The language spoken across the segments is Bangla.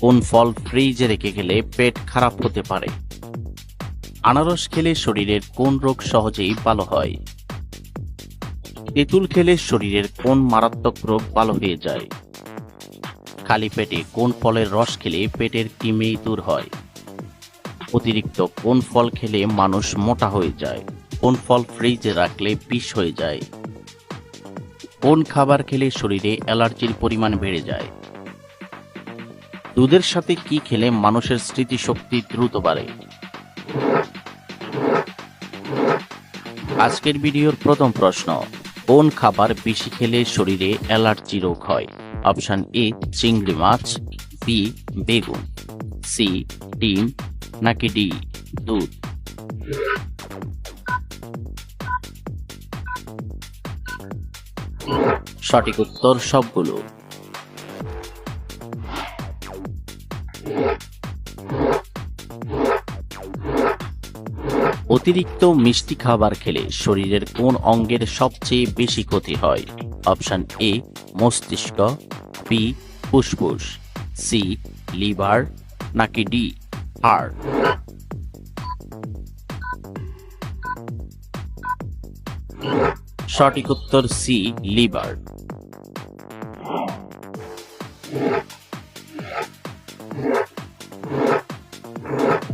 কোন ফল ফ্রিজে রেখে গেলে পেট খারাপ হতে পারে? আনারস খেলে শরীরের কোন রোগ সহজেই ভালো হয়? তেঁতুল খেলে শরীরের কোন মারাত্মক রোগ ভালো হয়ে যায়? খালি পেটে কোন ফলের রস খেলে পেটের কিমে দূর হয়? অতিরিক্ত কোন ফল খেলে মানুষ মোটা হয়ে যায়? কোন ফল ফ্রিজে রাখলে বিষ হয়ে যায়? কোন খাবার খেলে শরীরে অ্যালার্জির পরিমাণ বেড়ে যায়? দুধের সাথে কি খেলে মানুষের স্মৃতিশক্তি দ্রুত বাড়ে? আজকের ভিডিওর প্রথম প্রশ্ন, কোন খাবার বেশি খেলে শরীরে অ্যালার্জি রোগ হয়? অপশন এ, চিংড়ি মাছ, বি, বেগুন, সি, ডিম, নাকি ডি, দুধ? সঠিক উত্তর সবগুলো। অতিরিক্ত মিষ্টি খাবার খেলে শরীরের কোন অঙ্গের সবচেয়ে বেশি ক্ষতি হয়? অপশন এ, মস্তিষ্ক, বি, ফুসফুস, সি, লিভার, নাকি ডি হার্ট সঠিক উত্তর সি, লিভার।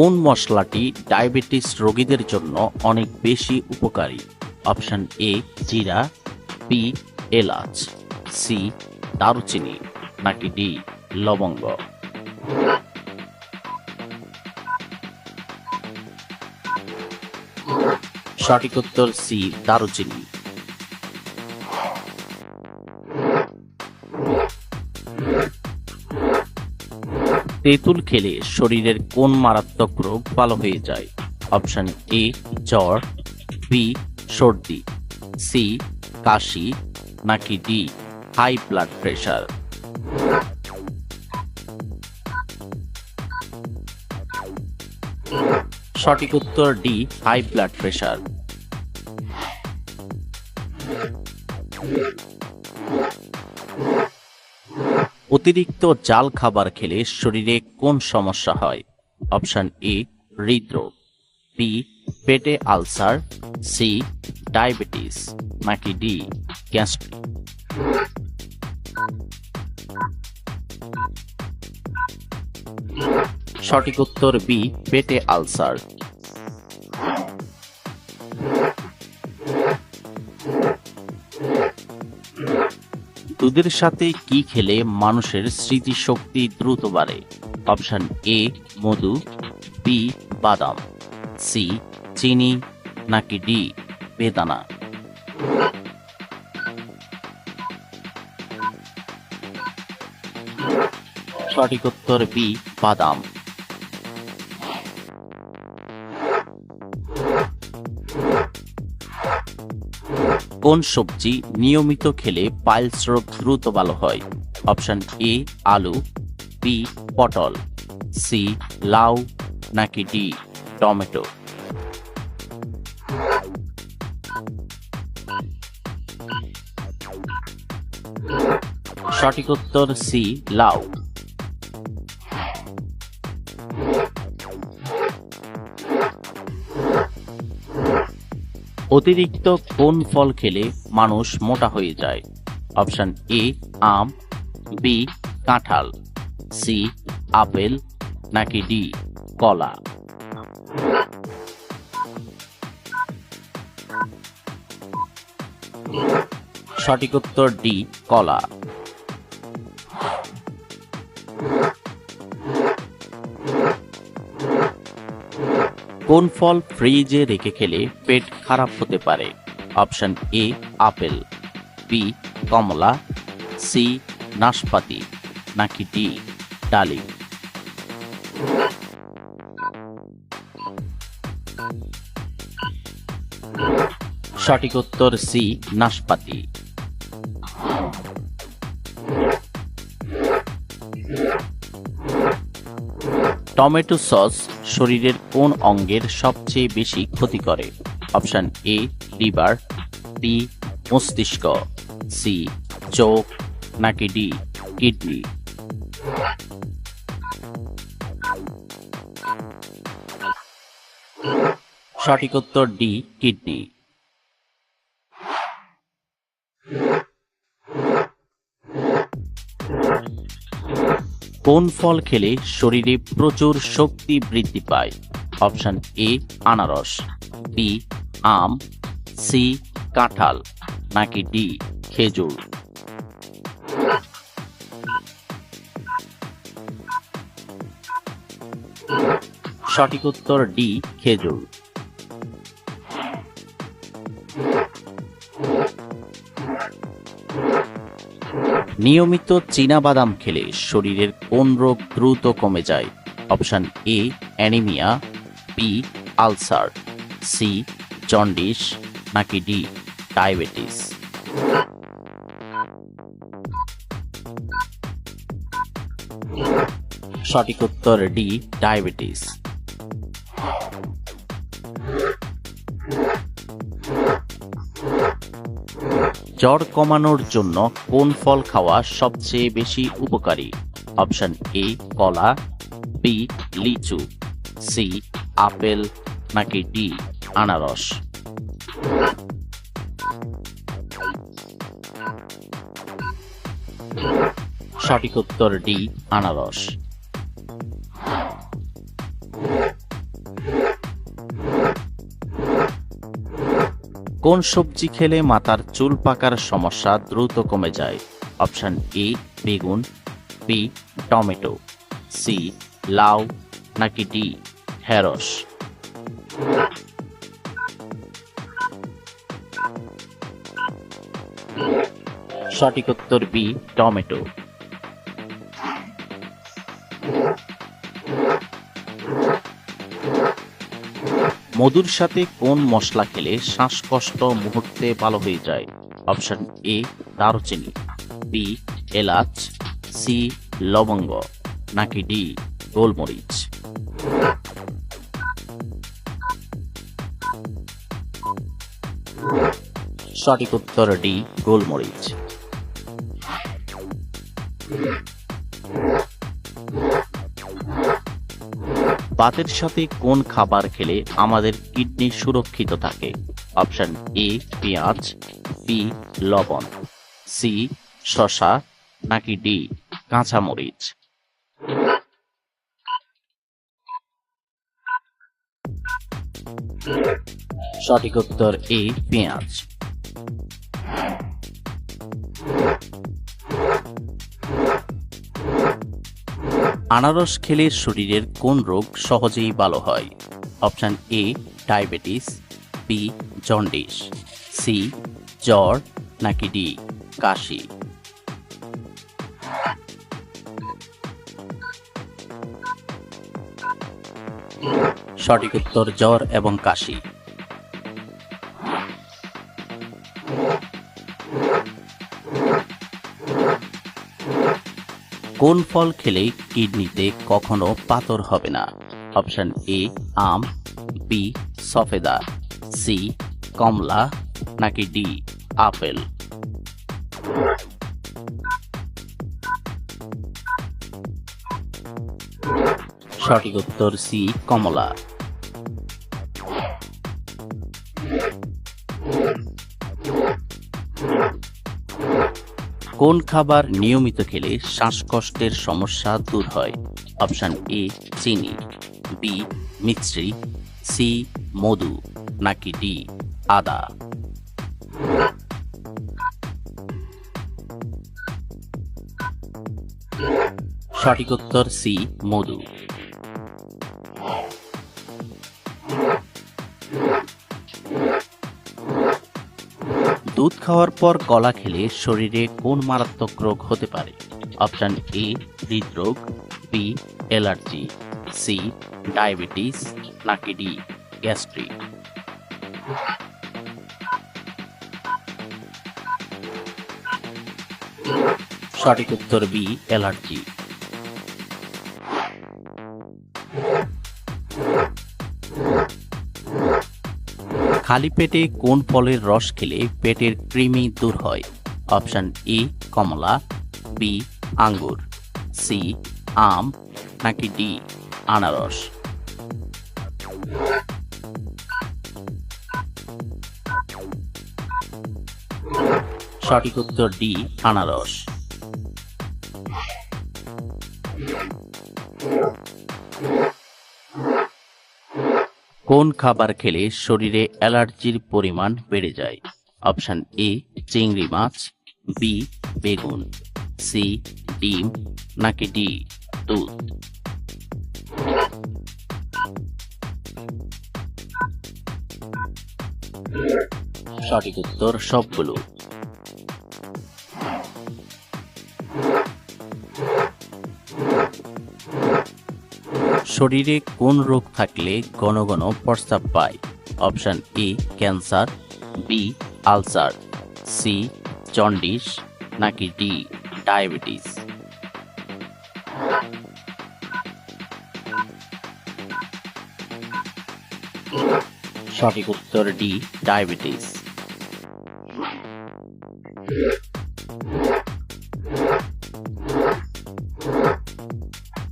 কোন মশলাটি ডায়াবেটিস রোগীদের জন্য অনেক বেশি উপকারী? অপশন এ, জিরা বি এলাচ সি দারুচিনি, নাকি ডি লবঙ্গ? সঠিক উত্তর সি দারুচিনি। তেঁতুল খেলে শরীরের কোন মারাত্মক রোগ ভালো হয়ে যায়? অপশন এ জ্বর বি সর্দি সি কাশি, নাকি ডি হাই ব্লাড প্রেশার সঠিক উত্তর ডি হাই ব্লাড প্রেশার অতিরিক্ত জাল খাবার খেলে শরীরে কোন সমস্যা হয়? অপশন এ, হৃদরোগ বি পেটে আলসার সি ডায়াবেটিস, নাকি ডি গ্যাস্ট্রিক। সঠিক উত্তর বি পেটে আলসার। দুধের সাথে কি খেলে মানুষের স্মৃতিশক্তি দ্রুত বাড়ে? অপশন এ, মধু, বি, বাদাম, সি, চিনি, নাকি ডি, বেদানা? সঠিক উত্তর বি, বাদাম। কোন সবজি নিয়মিত খেলে পাইলস রোগ দ্রুত ভালো হয়? অপশন এ, আলু, বি, পটল, সি, লাউ, নাকি ডি, টমেটো? সঠিক উত্তর সি, লাউ। অতিরিক্ত কোন ফল খেলে মানুষ মোটা হয়ে যায়? অপশন এ আম বি কাঁঠাল সি আপেল, নাকি ডি কলা? সঠিক উত্তর ডি কলা। কোন ফল ফ্রিজে রেখে খেলে পেট খারাপ হতে পারে? অপশন এ, আপেল, বি, কমলা, সি, নাশপাতি, নাকি ডি, ডালিম। সঠিক উত্তর সি, নাশপাতি। টমেটো সস শরীরের কোন অঙ্গের সবচেয়ে বেশি ক্ষতি করে? অপশান এ লিভার বি মস্তিষ্ক সি চোখ, নাকি ডি কিডনি? সঠিক উত্তর ডি কিডনি। কোন ফল খেলে শরীরে প্রচুর শক্তি বৃদ্ধি পায়? অপশন এ, আনারস, বি, আম, সি, কাঁঠাল, নাকি ডি, খেজুর? সঠিক উত্তর ডি, খেজুর। নিয়মিত বাদাম খেলে শরীরের কোন রোগ দ্রুত কমে যায়? Option A, anaemia, B, ulcer, C, jaundice, নাকি ডি, ডায়াবেটিস। সঠিক উত্তর ডি, ডায়াবেটিস। জ্বর কমানোর জন্য কোন ফল খাওয়া সবচেয়ে বেশি উপকারী? অপশন এ, কলা, বি, লিচু, সি, আপেল, নাকি ডি, আনারস? সঠিক উত্তর ডি, আনারস। কোন সবজি খেলে মাথার চুল পাকার সমস্যা দ্রুত কমে যায়? অপশন এ, বেগুন বি টমেটো সি লাউ, নাকি ডি ঢেঁড়স? সঠিক উত্তর বি টমেটো। মধুর সাথে কোন মশলা খেলে শ্বাসকষ্ট মুহূর্তে ভালো হয়ে যায়? অপশন এ, দারুচিনি। বি, এলাচ। সি, লবঙ্গ। নাকি ডি, গোলমরিচ। সঠিক উত্তর ডি, গোলমরিচ। বাতের সাথে কোন খাবার খেলে আমাদের কিডনি সুরক্ষিত থাকে? অপশন এ, পেঁয়াজ, বি, লবণ, সি শশা নাকি ডি, কাঁচামরিচ? সঠিক উত্তর এ, পেঁয়াজ। আনারস খেলে শরীরের কোন রোগ সহজেই ভালো হয়? Option A diabetes B jaundice C জ্বর, নাকি ডি কাশি? সঠিক উত্তর জ্বর এবং কাশি। কোন ফল খেলে কিডনিতে কখনো পাথর হবে না? অপশন এ, আম, বি, সফেদা, সি, কমলা, নাকি ডি, আপেল? সঠিক উত্তর সি, কমলা। কোন খাবার নিয়মিত খেলে শ্বাসকষ্টের সমস্যা দূর হয়? অপশান এ, চিনি, বি মিশ্রি সি, মধু, নাকি ডি, আদা? সঠিক উত্তর সি, মধু। দুধ খাওয়ার পর কলা খেলে শরীরে কোন মারাত্মক রোগ হতে পারে? অপশন এ, হৃদরোগ, বি, অ্যালার্জি, সি, ডায়াবেটিস, নাকি ডি, গ্যাস্ট্রিক। সঠিক উত্তর বি, অ্যালার্জি। খালি পেটে কোন ফলের রস খেলে পেটের কৃমি দূর হয়? অপশন এ কমলা বি আঙ্গুর সি আম, নাকি ডি আনারস? সঠিক উত্তর ডি আনারস। কোন খাবার খেলে শরীরে অ্যালার্জির পরিমাণ বেড়ে যায়? অপশান এ, চিংড়ি মাছ, বি, বেগুন, সি, ডিম, নাকি ডি, দুধ? সঠিক উত্তর সবগুলো। শরীরে কোন রোগ থাকলে ঘন ঘন প্রস্তাব পায়? Option A, cancer B ulcer C jaundice, নাকি ডি ডায়াবেটিস? সঠিক উত্তর ডি ডায়াবেটিস।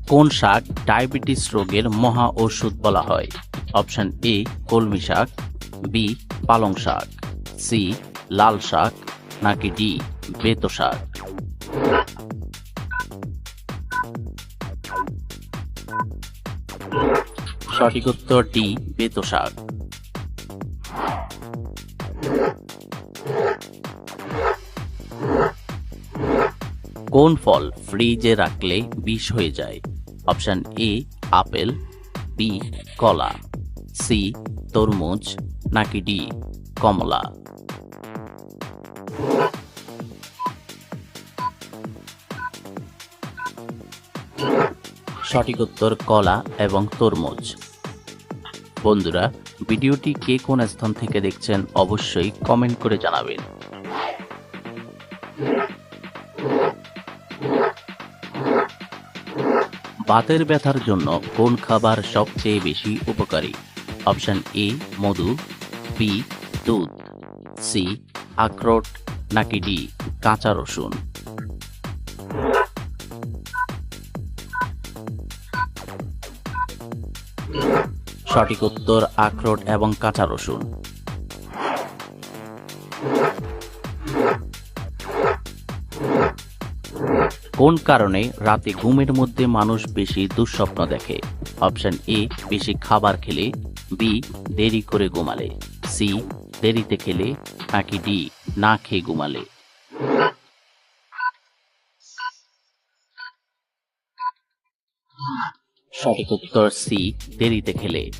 কোন শাক ডায়াবেটিস রোগের মহা ওষুধ বলা হয়। অপশন এ, কলমি শাক, বি, পালং শাক, সি, লাল শাক, নাকি ডি, বেতো শাক। সঠিক উত্তর ডি, বেত শাক। কোন ফল ফ্রিজে রাখলে বিষ হয়ে যায়? অপশন এ, আপেল, বি, কলা, সি, তরমুজ, নাকি ডি, কমলা। সঠিক উত্তর কলা এবং তরমুজ। বন্ধুরা, ভিডিওটি কে কোন স্থান থেকে দেখছেন অবশ্যই কমেন্ট করে জানাবেন। বাতের ব্যথার জন্য কোন খাবার সবচেয়ে বেশি উপকারী? অপশন এ, মধু, বি, দুধ, সি, আখরোট, নাকি ডি, কাঁচা রসুন? সঠিক উত্তর আখরোট এবং কাঁচা রসুন। কোন কারণে রাতে ঘুমের মধ্যে মানুষ বেশি দুঃস্বপ্ন দেখে? অপশন এ, বেশি খাবার খেলে। বি, দেরি করে ঘুমালে। সি, দেরিতে খেলে। নাকি ডি, না খেয়ে ঘুমালে। সঠিক উত্তর সি, দেরিতে খেলে।